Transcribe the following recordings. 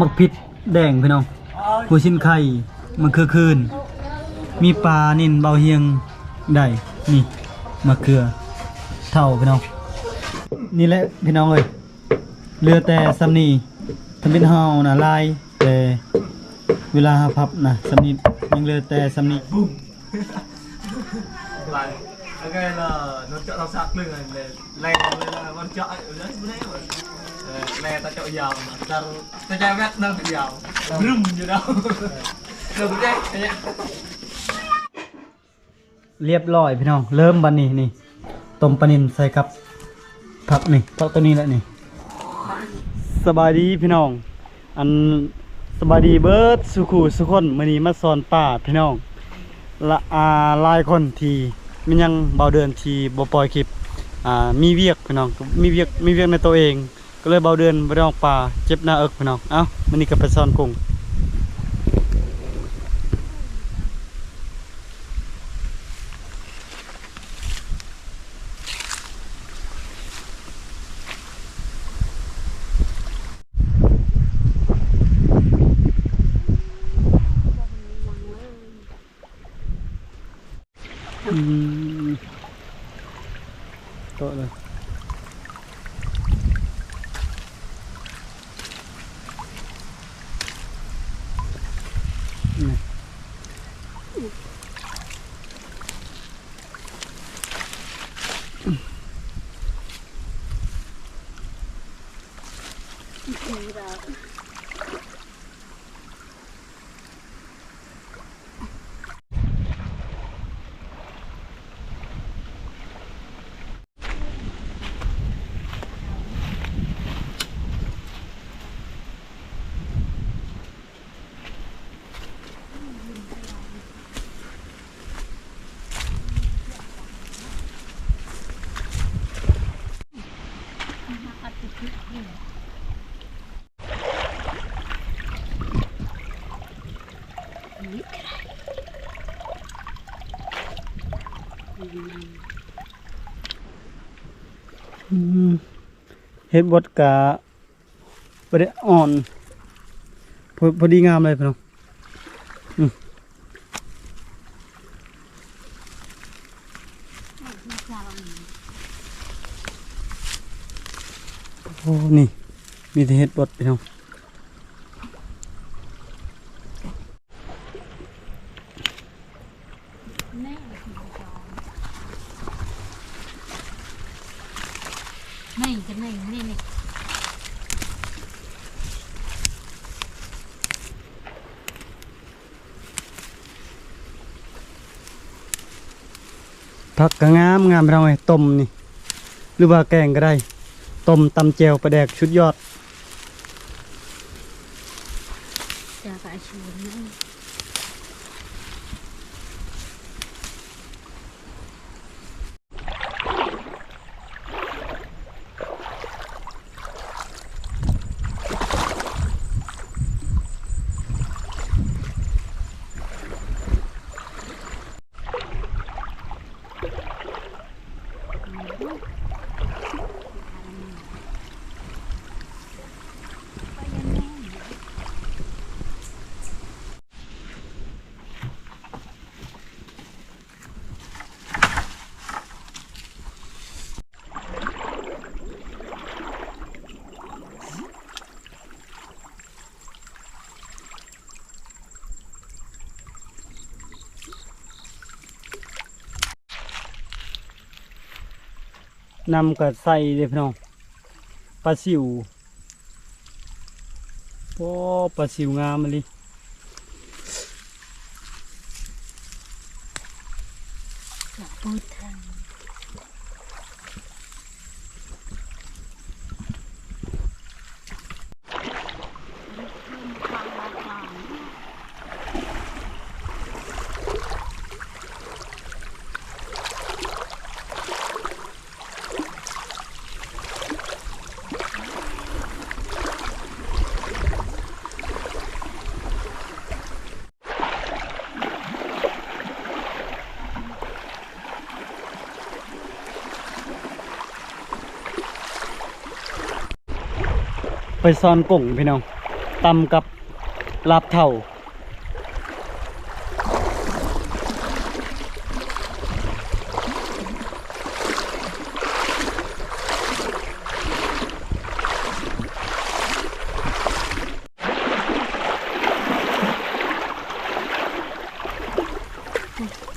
มักผิดแดงพี่น้องหัวชิ้นไข่มันคือคืน มีปลานินเบาเฮียงได้นี่มะเขือเท่าพี่น้อง นี่แหละพี่น้องเอ้ยเรือแต่สำนีทำเป็นเฮานะลายแต่เวลาพับนะสำนียังเรือแต่สำนี Lại Ok là nó chọn nó sạc lưng này để lè lên là con chọn ở đó đấy rồi lè ta chọn giàu mà ta ta chơi vét nâng được giàu rừng như đâu được cái đấy nhá เรียบร้อยพี่น้อง เริ่มบันนี้นี่ต้มปลานินใส่กับผักนี่ผักตัวนี้แหละนี่สบายดีพี่น้อง อันสบายดีเบิร์ดสุขูสุคนมือนี้มาสอนป่าพี่น้องละอาลายคนทีมันยังเบาเดินทีบ่ปล่อยคลิปอ่ามีเวียกพี่น้องมีเวียกมีเวียกในตัวเอง ก็เลยเบาเดินได้ออกป่าเจ็บหน้าเอิกพี่น้องเอ้ามันนี่ก็ไปสอนกุ้ง อืมโตะเลยนี่ อืมเฮ็ดบดกะบ่ได้อ่อนพอพอดีงามเลยพี่น้องโอ้นี่ มีแต่เฮ็ดบดพี่น้อง ผักก็งามงามพี่น้องต้มนี่ หรือว่าแกงก็ได้ ต้มตำแจวปลาแดกชุดยอดจะไปชิม นำกับใส่เลยพี่น้องปลาสิวโอ้ปลาสิวงามเลย chả bôi thang ไปซ่อนกุ้งพี่น้องตำกับลาบเท่า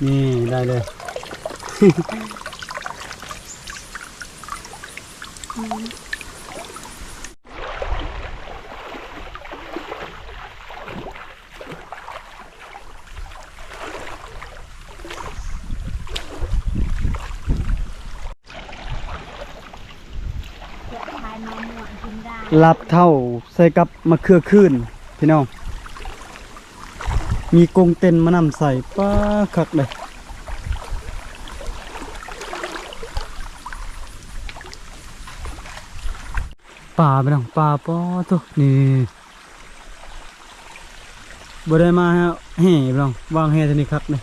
นี่ ได้เลย จะทายมาหมวดกินได้ ลาบเท่าใส่กับมะเขือคืนพี่น้อง มีกงเต็นมานำใส่ป้าคักเลยป่าพี่น้องป่าป้อทุกนี่บ่ได้มาฮะแห่พี่น้องวางแห่ท่นี้ครับเนี่ย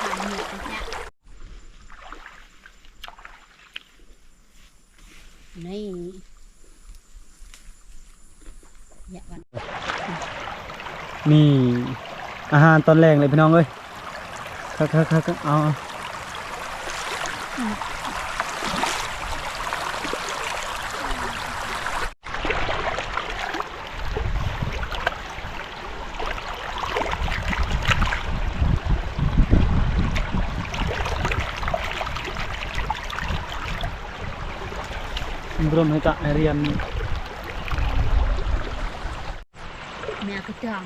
ทานหมวดเนี่ยนี่อย่าวัน นี่ อาหารตอนแรกเลยพี่น้องเอ้ยคักคักคักคักเอาเอา belum hita harian แม่ ก็จัง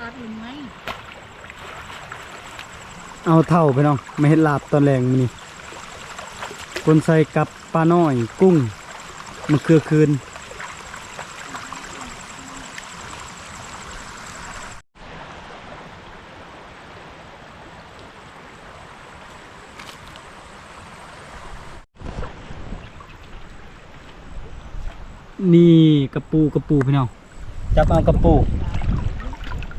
อดลงไหมเอาเท่าไปน้องไม่เห็นลาบตอนแรงมื้อนี่คนใส่กับปลาน้อยกุ้งมะเขือคืนนี่กระปูกระปูพี่น้องจับเอากระปู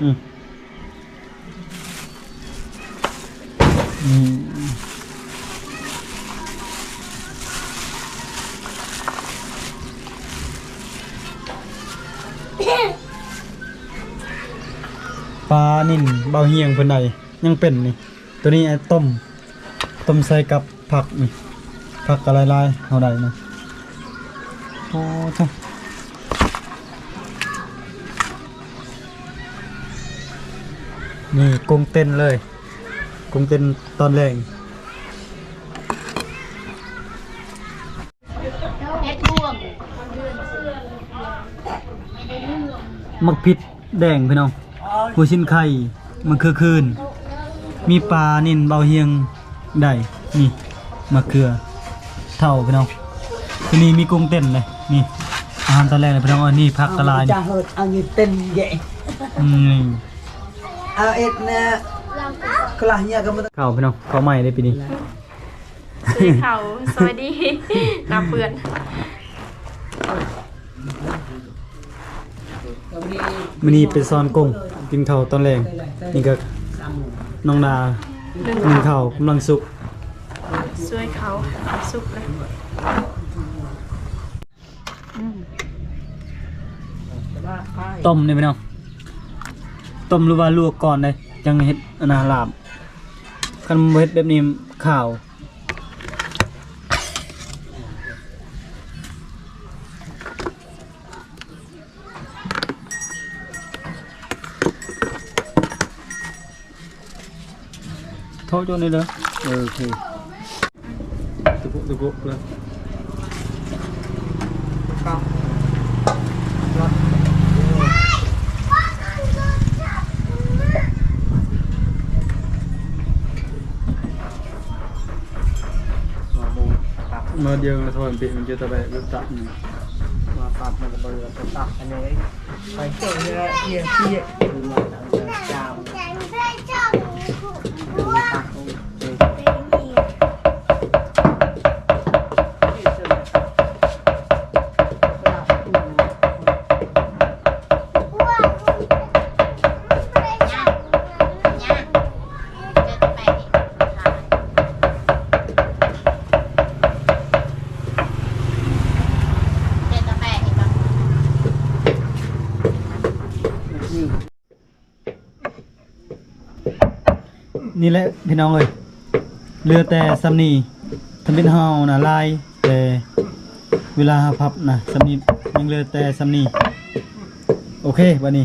อืมอืมปลานิ่นเบาเฮียงเพิ่นใดยังเป็นนี่ ตัวนี้ไอ้ต้ม ต้มใส่กับผักนี่ผักอะไรลายๆเฮาได้นะโอ้ท่า นี่กุ้งเต้นเลยกุ้งเต้นตอนแรงเอ็ดบ่วงมักผิดแดงพี่น้องหัวชิ้นไข่ มันคือคืน มีปลานิ่นเบาเฮียงได้นี่มะเขือเท่าพี่น้องทีนี้มีกุ้งเต้นเลยนี่อาหารตอนแรกเลยพี่น้องอันนี้ผักกะลา Ông นี่ cha hợt ăn như tên vậy อืม à ít nè เราก็ kelahnya kamu ข้าพี่น้องข้าใหม่ได้ปีนี้ซื้อเขาสวัสดีนาเพื่อนมื้อนี้ไปซ้อนกงกินเข้าตอนแรกนี่ก็น้องนาหนึ่งข้ากำลังสุกช่วยเขาสุกเลยต้มเนี่พี่น้อง ต้มหรือว่าลวกก่อนเลยจังเฮ็ดอนนาลาบคันบ่เฮ็ดแบบนี้ข้าวโทษจนนี่เลยเอ យើងធ្វើអំពីមិនជឿទៅបែបវាតាក់មកតាប់មកបើតាប់អានេះហើយចូលវាវាទៀតមកតាមតាម นี่แหละพี่น้องเอ้ยเรือแต่สำนีทำเป็นเฮานะลายแต่เวลาหาพับนะสำนียังเรือแต่สำนีโอเคบัดนี้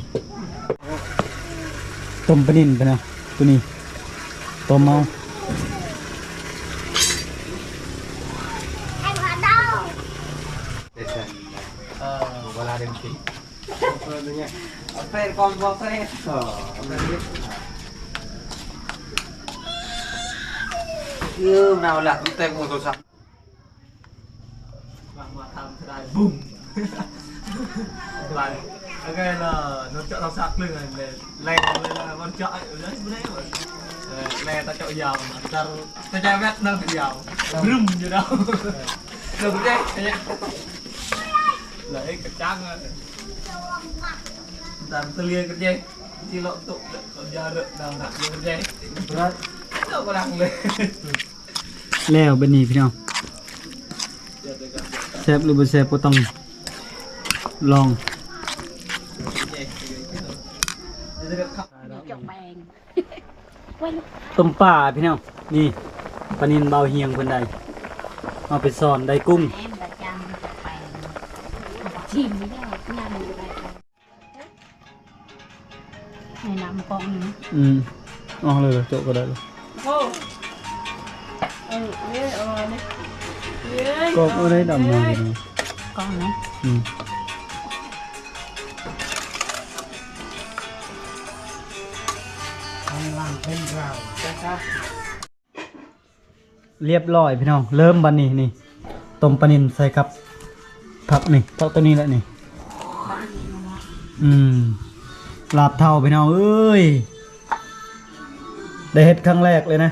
ต้มปลานิ่นไปนะตัวนี้ต้มเอา Anh ở đâu? phê con vào phê như nào là cũng tên một tổ sập มามาทำได้บุ้มไปแล้วก็เรานดเจาะเราซักเรื่องอะไรแรงเลยนะมันเจาะอยู่แล้วไม่ได้หมดแรงตาเจาะยาวนะแต่แต่ใจแวดนั่งยาวรึมอยู่แล้วเดี๋ยวกูได้เนี่ยเลยกระจังอะแต่ตะเลียกันยังที่เราตุกก็ยาเรอะดาว หนักยังยัง Rồi. เรากำลังเลยแล้วบัดนี้พี่น้องแซ่บหรือบ่แซ่บก็ต้องลอง Chọn bàn Quay ต้มป่าพี่น้องนี่ปลานินเบาเฮียงเพิ่นได้เอาไปซ่อนได้กุ้ง em là chăm chọn bàn Chìm đi đâu, nhầm đi đây Này nằm con nữa อืมเอ๋อเลยเหรอโจกก็ได้เลยโอ้เออเย้เออเนี่ย เย้ก็ก็ได้ดำมาอยู่นะ Con nữa อืมเรียบร้อยพี่น้อง เริ่มบันนี้นี่ต้มปลานินใส่กับผักนี่ผักตัวนี้แหละนี่ อืมลาบเท่าพี่น้องเอ้ย ได้เฮ็ดครั้งแรกเลยนะ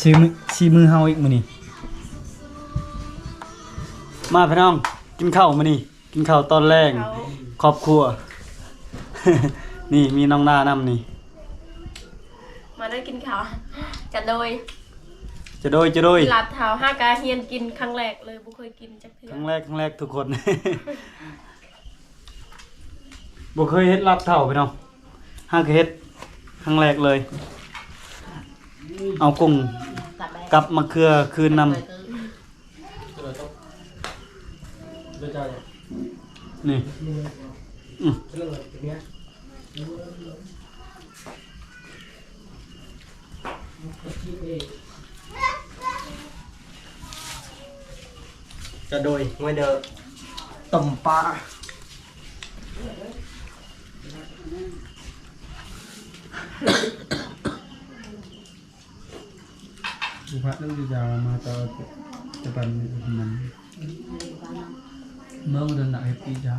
ชีมือชีมือเฮาอีกมื้อนี้มาพี่น้องกินข้าวมื้อนี้กินข้าวตอนแรกเขาครอบครัว นี่มีน้องหน้านำนี่ มาได้กินข้าวจะโดยจะโดยจะโดยลาดเท้าห้ากาเฮียนกินครั้งแรกเลยบุเคยกินจักเทื่คอรั้งแรกครั้งแรกทุกคนบ่เคยเฮ็ดลาบเท่าพี่น้องห้าเคยเฮ็ดครั้งแรกเลย เอากุ้ง Tập bàn กับมะเขือคืนนำ Rồi cứ นี่อืม cho đôi ngoài đờ tầm pa สุภาพต้องจะมาต่อจะปันมั นเมื่อมันหนักเฮปปี้จ้า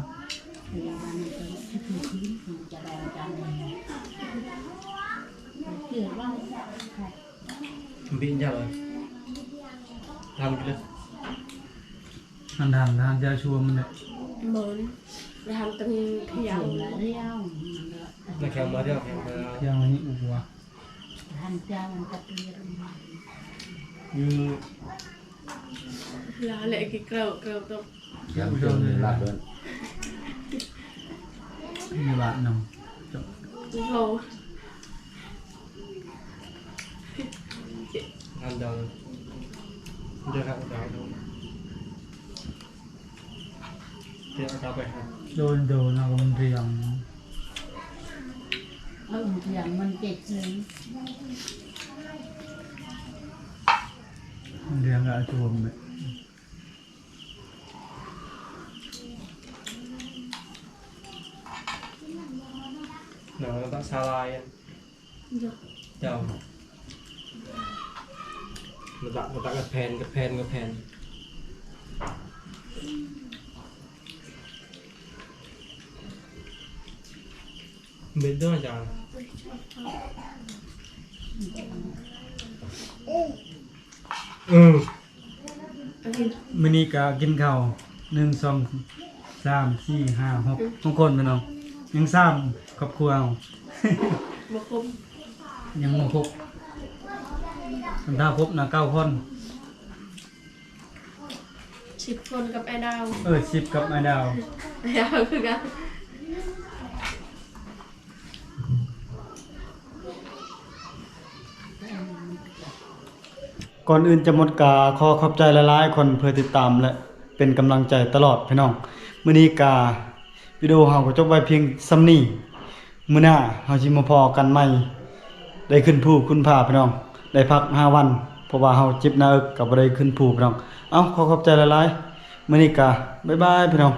bị nhờ rồi làm cái มันทางทางจะชัวมันเนี่ย เหมือนไปทำตั้งขยาว là khéo mới được khéo mới ยังอันนี้อุบวะ như ลาเละกี่เกลียวเกลียวต้องยังเจอเลยลาด เลยมีบาทหนึ่งโล ăn đầu đưa hàng đầu đâu đưa hàng đầu về hàng โดนโดนเอามันเรียงเออเสียงมันเจ็บเลยมันเรียงกับชัวมันเนี่ย nó tạo xa lai em chào một bạn một bạn gặp phèn gặp phèn gặp phèn bên đó là chào ừ อันนี้มินิกากินข้าวหนึ่งสองสามสี่ห้าหกทุกคนพี่น้องยังสามครอบครัวเอาบคุมยังมาครบมันถ้าครบนะเก้าคน สิบคนกับไอ้ดาว เออสิบกับไอ้ดาว ไอ้ดาวคือกัน ก่อนอื่นจะหมดกาขอขอบใจหลายๆ คนเพื่อติดตามและเป็นกำลังใจตลอดพี่น้องมื้อนี้กาวิดีโอเฮาก็จบไว้เพียงส่ำนี้มื้อหน้าเฮาสิมาพอกันใหม่ ได้ขึ้นภูขึ้นผาพี่น้อง ได้พัก5วันเพราะว่าเฮาเจ็บหน้าอึกก็บ่ได้ขึ้นภูพี่น้อง เอ้าขอขอบใจหลายๆมื้อนี้กาบ๊ายบายพี่น้อง